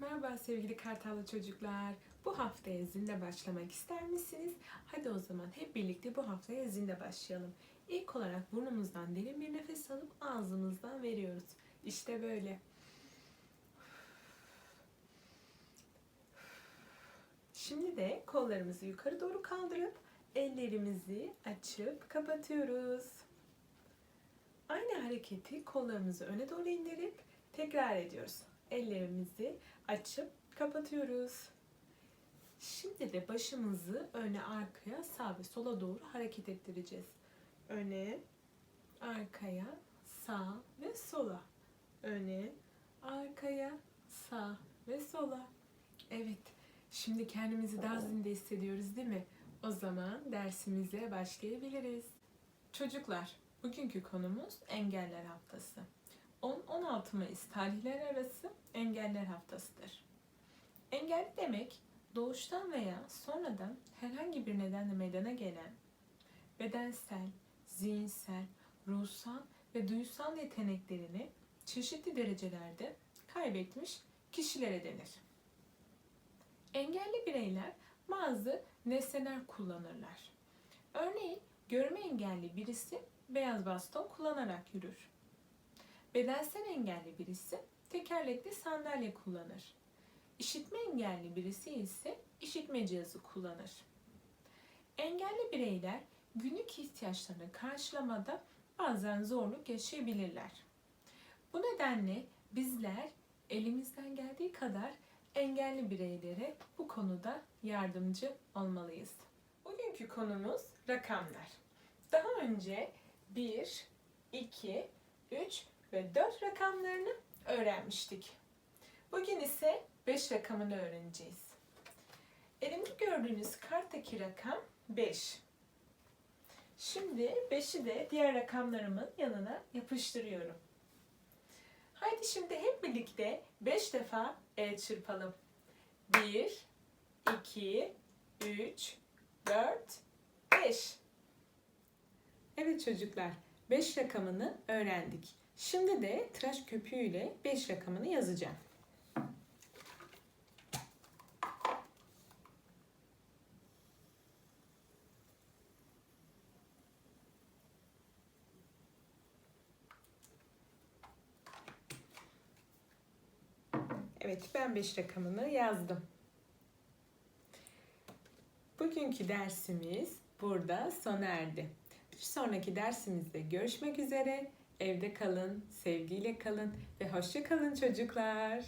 Merhaba sevgili Kartallı çocuklar. Bu haftaya zinde başlamak ister misiniz? Hadi o zaman hep birlikte bu haftaya zinde başlayalım. İlk olarak burnumuzdan derin bir nefes alıp ağzımızdan veriyoruz. İşte böyle. Şimdi de kollarımızı yukarı doğru kaldırıp ellerimizi açıp kapatıyoruz. Aynı hareketi kollarımızı öne doğru indirip tekrar ediyoruz. Ellerimizi açıp kapatıyoruz. Şimdi de başımızı öne arkaya sağ ve sola doğru hareket ettireceğiz. Öne, arkaya, sağ ve sola. Öne, arkaya, sağ ve sola. Evet. Şimdi kendimizi daha zinde hissediyoruz değil mi? O zaman dersimize başlayabiliriz. Çocuklar, bugünkü konumuz engeller haftası. 10-16 Mayıs tarihler arası engeller haftasıdır. Engelli demek doğuştan veya sonradan herhangi bir nedenle meydana gelen bedensel, zihinsel, ruhsal ve duysal yeteneklerini çeşitli derecelerde kaybetmiş kişilere denir. Engelli bireyler bazı nesneler kullanırlar. Örneğin görme engelli birisi beyaz baston kullanarak yürür. Bedensel engelli birisi tekerlekli sandalye kullanır. İşitme engelli birisi ise işitme cihazı kullanır. Engelli bireyler günlük ihtiyaçlarını karşılamada bazen zorluk yaşayabilirler. Bu nedenle bizler elimizden geldiği kadar engelli bireylere bu konuda yardımcı olmalıyız. Bugünkü konumuz rakamlar. Daha önce 1, 2, 3 ve 4 rakamlarını öğrenmiştik. Bugün ise 5 rakamını öğreneceğiz. Elimde gördüğünüz karttaki rakam 5. Şimdi 5'i de diğer rakamlarımın yanına yapıştırıyorum. Haydi şimdi hep birlikte 5 defa el çırpalım. 1, 2, 3, 4, 5. Evet çocuklar, 5 rakamını öğrendik. Şimdi de tıraş köpüğüyle 5 rakamını yazacağım. Evet, ben 5 rakamını yazdım. Bugünkü dersimiz burada sona erdi. Bir sonraki dersimizde görüşmek üzere. Evde kalın, sevgiyle kalın ve hoşça kalın çocuklar.